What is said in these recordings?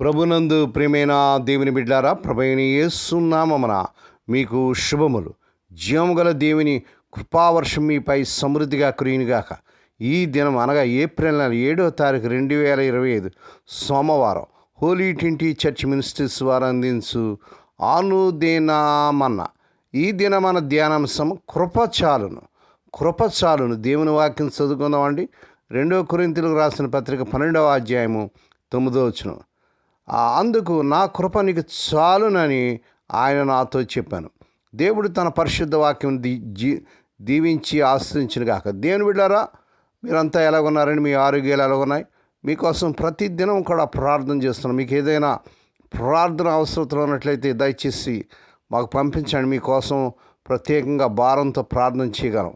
ప్రభునందు ప్రేమైన దేవుని బిడ్డారా ప్రభైన యేసునామమున మీకు శుభములు. జీవము గల దేవుని కృపావర్షం మీపై సమృద్ధిగా కురియునిగాక ఈ దినం అనగా ఏప్రిల్ నెల ఏడో తారీఖు రెండు వేల ఇరవై ఐదు సోమవారం హోలీ ట్వంటీ చర్చ్ మినిస్ట్రీస్ వారు అందించు ఆనుదేనామన్న ఈ దిన మన ధ్యానాంశం కృపచాలును కృపచాలును దేవుని వాక్యం చదువుకుందామండి. రెండో కొరింతలకు రాసిన పత్రిక పన్నెండవ అధ్యాయము తొమ్మిదో వచ్చినాం అందుకు నా కృప నీకు చాలునని ఆయన నాతో చెప్పాను. దేవుడు తన పరిశుద్ధ వాక్యం దీ జీ దీవించి ఆశ్రయించిన కాక దేవుని బిడ్డారా మీరంతా ఎలాగున్నారండి మీ ఆరోగ్యాలు ఎలాగున్నాయి? మీకోసం ప్రతి దినం కూడా ప్రార్థన చేస్తున్నాం. మీకు ఏదైనా ప్రార్థన అవసరతలు ఉన్నట్లయితే దయచేసి మాకు పంపించండి. మీకోసం ప్రత్యేకంగా భారంతో ప్రార్థన చేయగలం.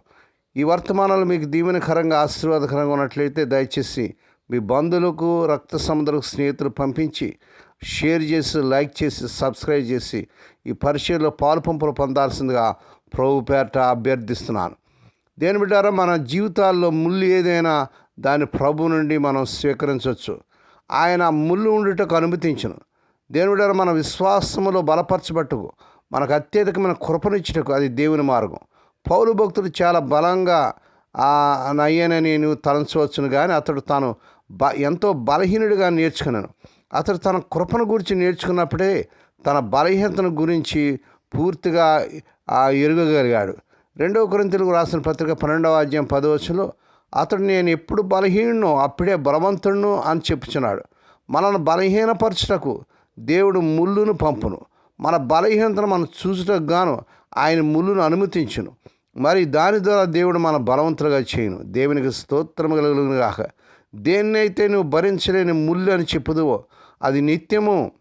ఈ వర్తమానాలు మీకు దీవెనకరంగా ఆశీర్వాదకరంగా ఉన్నట్లయితే దయచేసి మీ బంధువులకు రక్త సముద్రకు స్నేహితులు పంపించి షేర్ చేసి లైక్ చేసి సబ్స్క్రైబ్ చేసి ఈ పరిచయంలో పాలు పంపులు పొందాల్సిందిగా ప్రభు పేరట అభ్యర్థిస్తున్నాను. దేని బిడ్డారా మన జీవితాల్లో ముళ్ళు ఏదైనా దాని ప్రభు నుండి మనం స్వీకరించవచ్చు. ఆయన ముళ్ళు ఉండుటకు అనుమతించను. దేని బిడ్డారా మన విశ్వాసములో బలపరచబట్టుకు. మనకు అత్యధికమైన కృపనిచ్చుటకు అది దేవుని మార్గం. పౌరు భక్తులు చాలా బలంగా నయ్యనని నువ్వు తలంచవచ్చును కానీ అతడు తాను బ ఎంతో బలహీనుడిగా నేర్చుకున్నాను. అతడు తన కృపను గురించి నేర్చుకున్నప్పుడే తన బలహీనతను గురించి పూర్తిగా ఎరుగగలిగాడు. రెండవ కొరింతలకు రాసిన పత్రిక పన్నెండవ అధ్యాయం పదవచనంలో అతడు నేను ఎప్పుడు బలహీనో అప్పుడే బలవంతుడును అని చెప్పుచున్నాడు. మనల్ని బలహీనపరచుటకు దేవుడు ముళ్ళును పంపును. మన బలహీనతను మనం చూసుటకు గాను ఆయన ముళ్ళును అనుమతించును. మరి దాని ద్వారా దేవుడు మన బలవంతులుగా చేయను. దేవునికి స్తోత్రము కలుగును గాక. దేన్నైతే నువ్వు భరించలేని ముళ్ళు అని చెప్పుదువో అది నిత్యము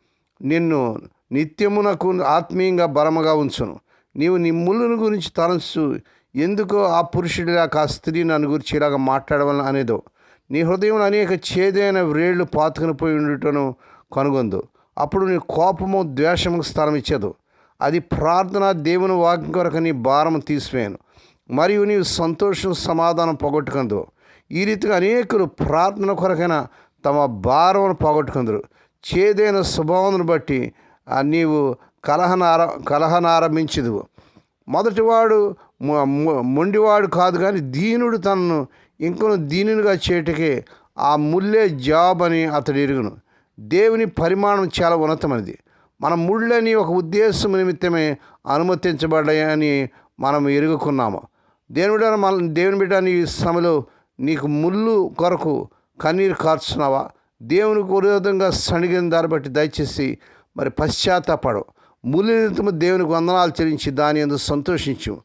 నిన్ను నిత్యమునకు ఆత్మీయంగా బలముగా ఉంచును. నీవు నీ ముళ్ళును గురించి తలంచు. ఎందుకో ఆ పురుషుడిలా ఆ స్త్రీ నన్ను గురించి ఇలాగ మాట్లాడవలన అనేదో. నీ హృదయం అనేక చేదైన వ్రేళ్ళు పాతుకుని పోయి ఉండటను కనుగొందు. అప్పుడు నీ కోపము ద్వేషముకు స్థలం ఇచ్చేదు. అది ప్రార్థన దేవుని వాక్యం కొరకు నీ భారం తీసివేయను. మరియు నీవు సంతోషం సమాధానం పోగొట్టుకుందు ఈ రీతిగా అనేకులు ప్రార్థన కొరకైన తమ భారమును పోగొట్టుకుందరు. చేదైన స్వభావం బట్టి నీవు కలహనార కలహనారంభించదు మొదటివాడు మొండివాడు కాదు కానీ దీనుడు తనను ఇంకొను దీనునిగా చేయటకే ఆ ముళ్ళే జాబ్ అని అతడు ఎరుగును. దేవుని పరిమాణం చాలా ఉన్నతమైనది. మన ముళ్ళని ఒక ఉద్దేశం నిమిత్తమే అనుమతించబడ్డాయని మనం ఎరుగుకున్నాము. దేవుని మన దేవుని బిడ్డ సమలో నీకు ముళ్ళు కొరకు కన్నీరు కార్చున్నావా? దేవునికి విరోధంగా సణిగిన దాన్ని బట్టి దయచేసి మరి పశ్చాత్తాపడు. ముళ్ళు నిమిత్తము దేవునికి వందనాలు చెల్లించి దాని ఎందు సంతోషించు.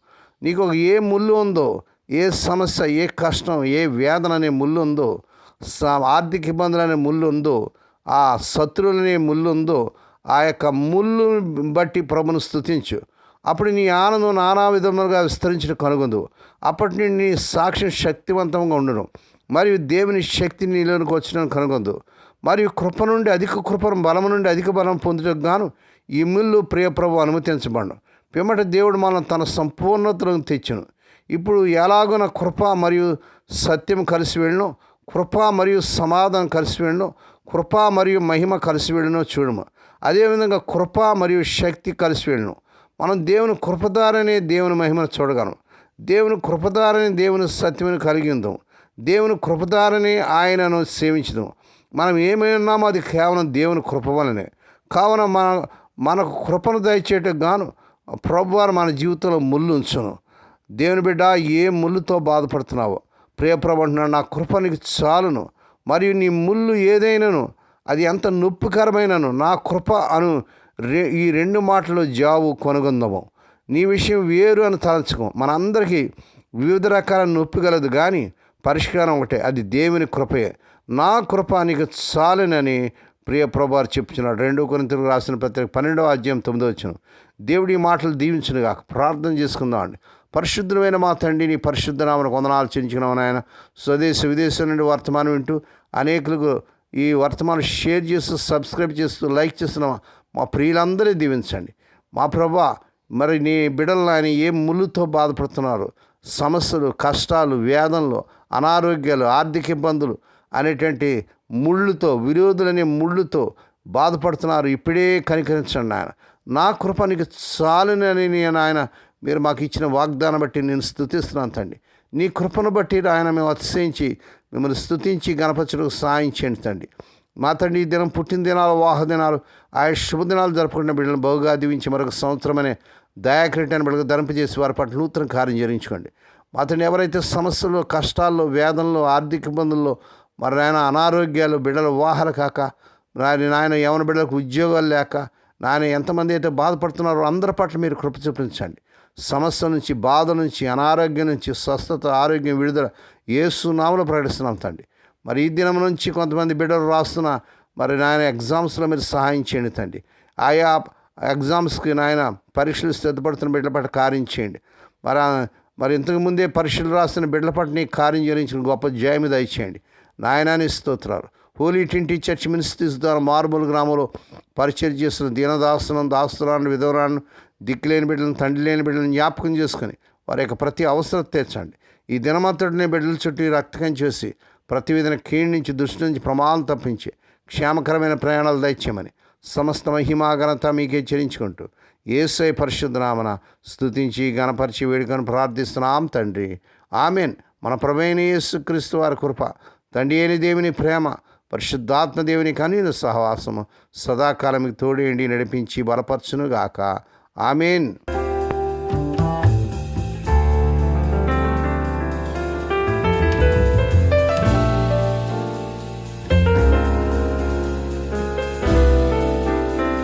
నీకు ఒక ఏ ముళ్ళు ఉందో ఏ సమస్య ఏ కష్టం ఏ వేదన అనే ముళ్ళు ఉందో స- ఆర్థిక ఇబ్బందులు అనే ముళ్ళు ఉందో ఆ శత్రువులనే ముళ్ళు ఉందో ఆ యొక్క ముళ్ళు బట్టి ప్రభును స్తుతించు. అప్పుడు నీ ఆనందం నానా విధములుగా విస్తరించిన కనుగొందు. అప్పటి నుండి నీ సాక్ష్యం శక్తివంతంగా ఉండడం మరియు దేవుని శక్తి నీలోనికి వచ్చిన కనుగొందు. మరియు కృప నుండి అధిక కృపను బలం నుండి అధిక బలం పొందుటకు గాను ఈ మిల్లు ప్రియప్రభు అనుమతించబడను. పిమ్మట దేవుడు మనం తన సంపూర్ణతను తెచ్చును. ఇప్పుడు ఎలాగున కృప మరియు సత్యం కలిసి వెళ్ళను కృప మరియు సమాధానం కలిసి వెళ్ళను కృప మరియు మహిమ కలిసి వెళ్ళను చూడము. అదేవిధంగా కృప మరియు శక్తి కలిసి వెళ్ళను మనం దేవుని కృపదారనే దేవుని మహిమను చూడగలం. దేవుని కృపదారని దేవుని సత్యమును కలిగి ఉందాం దేవుని కృపదారని ఆయనను సేవించుదాం. మనం ఏమై ఉన్నామో అది కేవలం దేవుని కృప వలనే. కావున మన మనకు కృపను దయచేయటకు గాను ప్రభువారు మన జీవితంలో ముళ్ళు ఉంచును. దేవుని బిడ్డ ఏ ముళ్ళుతో బాధపడుతున్నావో. ప్రియప్రభు అంటున్నాడు నా కృప నీకు చాలును. మరియు నీ ముళ్ళు ఏదైనాను అది ఎంత నొప్పికరమైనను నా కృప అను ఈ రెండు మాటలు జావు కొనుగొందము. నీ విషయం వేరు అని తలచుకో. మనందరికీ వివిధ రకాల నొప్పి కలదు కానీ పరిష్కారం ఒకటే అది దేవుని కృపయే. నా కృప నీకు చాలునని ప్రియ ప్రభారు చెప్తున్నాడు రెండు కొరింతలు రాసిన పత్రిక పన్నెండవ అధ్యాయం తొమ్మిదో వచ్చిన దేవుడి మాటలు మాటలు దీవించునుగా ప్రార్థన చేసుకుందాం అండి. పరిశుద్ధమైన మా తండ్రి నీ పరిశుద్ధ నామను వందనాలు నాయన. స్వదేశ విదేశం నుండి వర్తమానం వింటూ అనేకులకు ఈ వర్తమానం షేర్ చేస్తూ సబ్స్క్రైబ్ చేస్తూ లైక్ చేస్తున్నాం మా ప్రియులందరూ దీవించండి. మా ప్రభా మరి నీ బిడ్డలు ఏ ముళ్ళుతో బాధపడుతున్నారు? సమస్యలు కష్టాలు వేదనలు అనారోగ్యాలు ఆర్థిక ఇబ్బందులు అనేటువంటి ముళ్ళుతో విరోధులనే ముళ్ళుతో బాధపడుతున్నారు. ఇప్పుడే కనికరించండి ఆయన నా కృప నీకు చాలునని నేను ఆయన మీరు మాకు ఇచ్చిన వాగ్దానం బట్టి నేను స్థుతిస్తున్నాను తండ్రి. నీ కృపను బట్టి ఆయన మేము అతిశయించి మిమ్మల్ని స్థుతించి గణపతులకు సాయం చేయండి తండ్రి. మా తండ్రి ఈ దినం పుట్టినదినాలు వాహదినాలు ఆయన ఆయా శుభదినాలు జరుపుకున్న బిడ్డలను బహుగా దీవించి మరొక సంవత్సరమనే దయాక్రీటాన్ని బిడ్డకు ధరింపజేసి వారి పట్ల నూతన కార్యం జరించుకోండి మా తండ్రి ఎవరైతే సమస్యల్లో కష్టాల్లో వేదనలో ఆర్థిక ఇబ్బందుల్లో మరి నాయన అనారోగ్యాలు బిడ్డలు వాహన కాక నాయన నాయన యవన బిడ్డలకు ఉద్యోగాలు లేక నాయన ఎంతమంది అయితే బాధపడుతున్నారో అందరి పట్ల మీరు కృప చూపించండి. సమస్య నుంచి బాధ నుంచి అనారోగ్యం నుంచి స్వస్థత ఆరోగ్యం విడుదల ఏసు నామలు ప్రకటిస్తున్నాం తండ్రి. మరి ఈ దినం నుంచి కొంతమంది బిడ్డలు రాస్తున్న మరి నాయన ఎగ్జామ్స్లో మీరు సహాయం చేయండి తండ్రి. ఆయా ఎగ్జామ్స్కి నాయన పరీక్షలు సిద్ధపడుతున్న బిడ్డల పట్ల కార్యం చేయండి. మరి మరి ఇంతకు ముందే పరీక్షలు రాస్తున్న బిడ్డల పట్ల నీ కార్యం చేయించిన గొప్ప జయం దయచేయండి. నాయనాని స్తోత్రాలు. హోలీ టింటి చర్చ్ మినిస్ట్రీస్ ద్వారా మార్బుల్ గ్రామంలో పరిచయం చేస్తున్న దీనదాస్తులను దాస్తులను విధవరాలను దిక్కులేని బిడ్డలను తండ్రి లేని బిడ్డలను జ్ఞాపకం చేసుకొని వారి యొక్క ప్రతి అవసరం తీర్చండి. ఈ దినమంతటిని బిడ్డల చుట్టూ రక్తకం చేసి ప్రతి విధన నుంచి దృష్టి నుంచి ప్రమాదం తప్పించి క్షేమకరమైన ప్రయాణాలు దయచేయమని సమస్త మహిమాఘనత మీకే చెల్లించుకుంటూ ఏసై పరిశుద్ధనామన స్థుతించి గణపరిచి వేడుకను ప్రార్థిస్తున్నాం తండ్రి. ఆమెన్. మన ప్రమేణ యేసుక్రీస్తు వారి కృప తండ్రి అయిన దేవుని ప్రేమ పరిశుద్ధాత్మ దేవుని కనీన సహవాసము సదాకాలం తోడేండి నడిపించి బలపరచునుగాక. ఆమెన్.